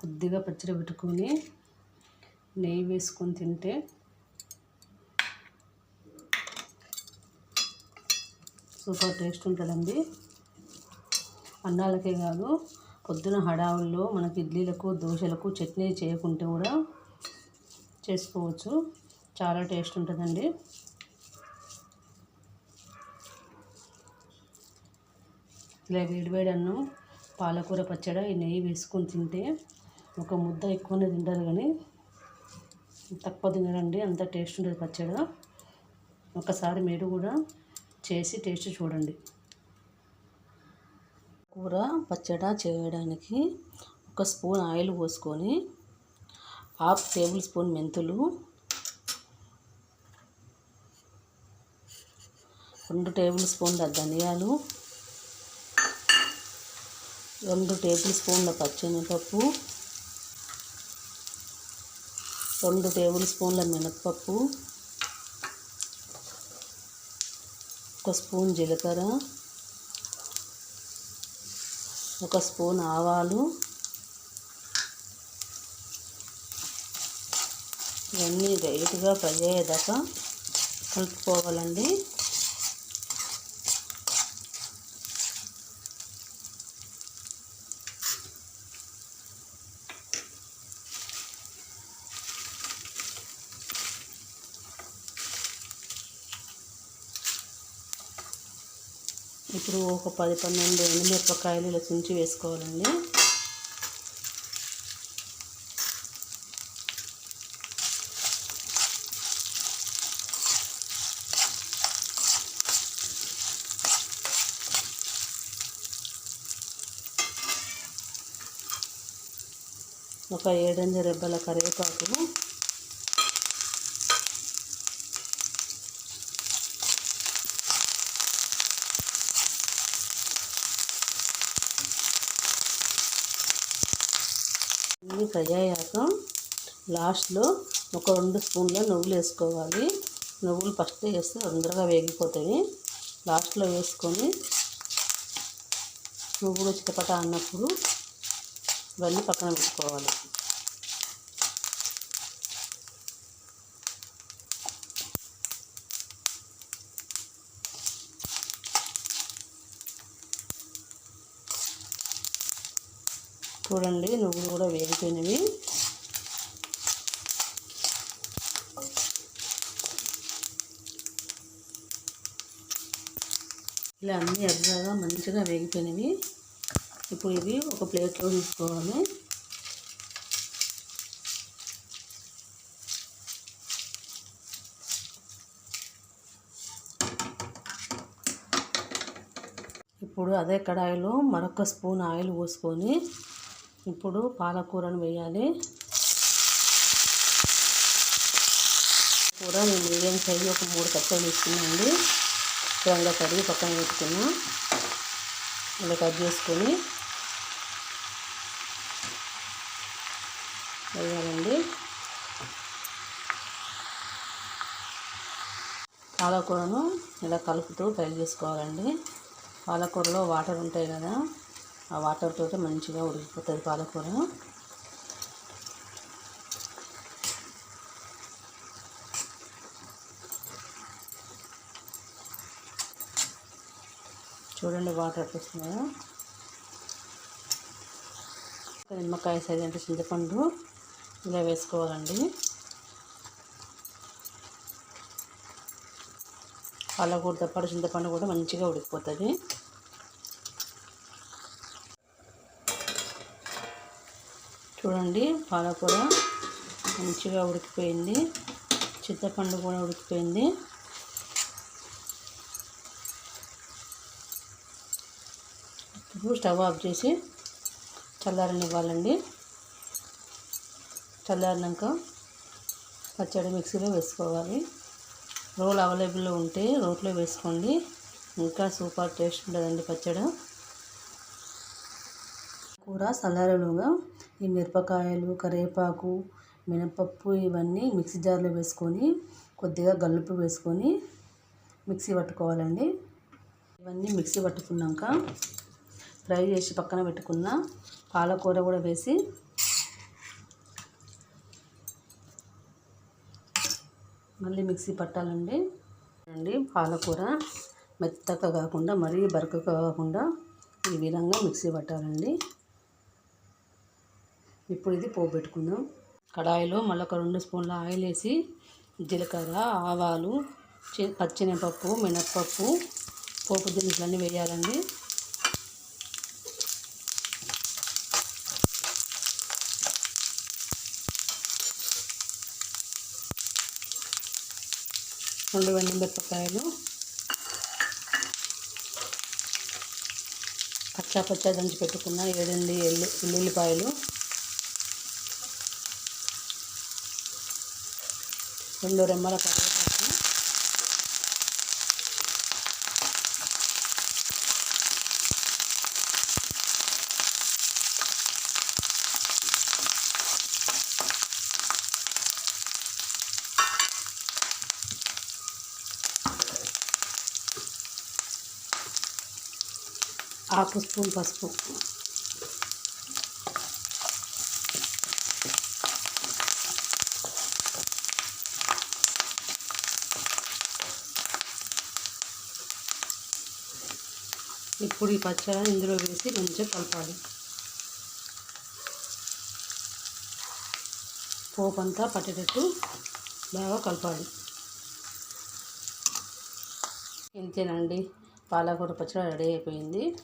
కొద్దిగా పచ్చడి పెట్టుకొని నెయ్యి వేసుకొని తింటే సూపర్ టేస్ట్ ఉంటుందండి. అన్నాలకే కాదు పొద్దున హడావుల్లో మనకి ఇడ్లీలకు దోశలకు చట్నీ చేయకుంటే కూడా చేసుకోవచ్చు. చాలా టేస్ట్ ఉంటుందండి. ఇలా వేడివేడి అన్నం పాలకూర పచ్చడి ఈ నెయ్యి వేసుకొని తింటే ఒక ముద్ద ఎక్కువనే తింటారు కానీ తక్కువ తినరండి అంత టేస్ట్ ఉంటుంది పచ్చడి ఒకసారి మీరు కూడా చేసి టేస్ట్ చూడండి. కూర పచ్చడి చేయడానికి ఒక స్పూన్ ఆయిల్ పోసుకొని హాఫ్ టేబుల్ స్పూన్ మెంతులు రెండు టేబుల్ స్పూన్ల ధనియాలు రెండు టేబుల్ స్పూన్ల పచ్చెనపప్పు రెండు టేబుల్ స్పూన్ల మినప్పప్పు ఒక స్పూన్ జీలకర్ర ఒక స్పూన్ ఆవాలు ఇవన్నీ లైట్గా ఫ్రై అయ్యేదాకా కలుపుకోవాలండి. ఇప్పుడు ఒక పది పన్నెండు ఎండుమిరపకాయలు ఇలా చుంచి వేసుకోవాలండి. ఒక ఏడెనిమిది రెబ్బల కరివేపాకు ఫ్రై అయ్యాక లాస్ట్లో ఒక రెండు స్పూన్ల నువ్వులు వేసుకోవాలి. నువ్వులు ఫస్ట్ వేస్తే తొందరగా వేగిపోతాయి. లాస్ట్లో వేసుకొని నువ్వులు చిటపట అన్నప్పుడు ఇవన్నీ పక్కన పెట్టుకోవాలి. చూడండి నువ్వులు కూడా వేగిపోయినవి. ఇలా అన్నీ ఎర్రగా మంచిగా వేగిపోయినవి. ఇప్పుడు ఇవి ఒక ప్లేట్లో తీసుకోవాలి. ఇప్పుడు అదే కడాయిలో మరొక స్పూన్ ఆయిల్ పోసుకొని ఇప్పుడు పాలకూరను వేయాలి. కూర నేను మీడియం సైజు ఒక మూడు కట్టలు తీసుకున్నాండి శుభ్రంగా కడిగి పక్కన పెట్టుకున్నా. ఇలా కట్ చేసుకొని వేయాలండి. పాలకూరను ఇలా కలుపుతూ ఫ్రై చేసుకోవాలండి. పాలకూరలో వాటర్ ఉంటాయి కదా ఆ వాటర్ తోటి మంచిగా ఉడికిపోతుంది పాలకూర. చూడండి వాటర్ వస్తున్నాయా. నిమ్మకాయ సైజ్ అంటే చింతపండు ఇలా వేసుకోవాలండి. పాలకూరతో పాటు చింతపండు కూడా మంచిగా ఉడికిపోతుంది. చూడండి పాలకూర మంచిగా ఉడికిపోయింది. చింతపండు కూడా ఉడికిపోయింది. ఇప్పుడు స్టవ్ ఆఫ్ చేసి చల్లారనివ్వాలండి. చల్లారినాక పచ్చడి మిక్సీలో వేసుకోవాలి. రోల్ అవైలబుల్లో ఉంటే రోట్లో వేసుకోండి. ఇంకా సూపర్ టేస్ట్ ఉంటుందండి పచ్చడి. కూర సలారులుగా ఈ మిరపకాయలు కరివేపాకు మినపప్పు ఇవన్నీ మిక్సీ జార్లో వేసుకొని కొద్దిగా గల్లుపు వేసుకొని మిక్సీ పట్టుకోవాలండి. ఇవన్నీ మిక్సీ పట్టుకున్నాక ఫ్రై చేసి పక్కన పెట్టుకున్న పాలకూర కూడా వేసి మళ్ళీ మిక్సీ పట్టాలండి. అండి పాలకూర మెత్తగా కాకుండా మరీ బరకగా కాకుండా ఈ విధంగా మిక్సీ పట్టాలండి. ఇప్పుడు ఇది పోపు కడాయిలో మళ్ళీ ఒక రెండు స్పూన్ల ఆయిల్ వేసి జీలకర్ర ఆవాలు చి- మినప్పప్పు పోపు దినుసులన్నీ వేయాలండి. రెండు మిరపకాయలు పచ్చా పచ్చా దంచి పెట్టుకున్న ఏడెండి ఎల్లు వెల్లుల్లిపాయలు రెండు రెమ్మల కరివేపాకు. హాఫ్ స్పూన్ పసుపు. ఇప్పుడు ఈ పచ్చడి ఇందులో వేసి కొంచెం కలపాలి. పోపు అంతా పట్టేటట్టు బాగా కలపాలి. ఇంతేనండి. పాలకూర పచ్చడి రెడీ అయిపోయింది.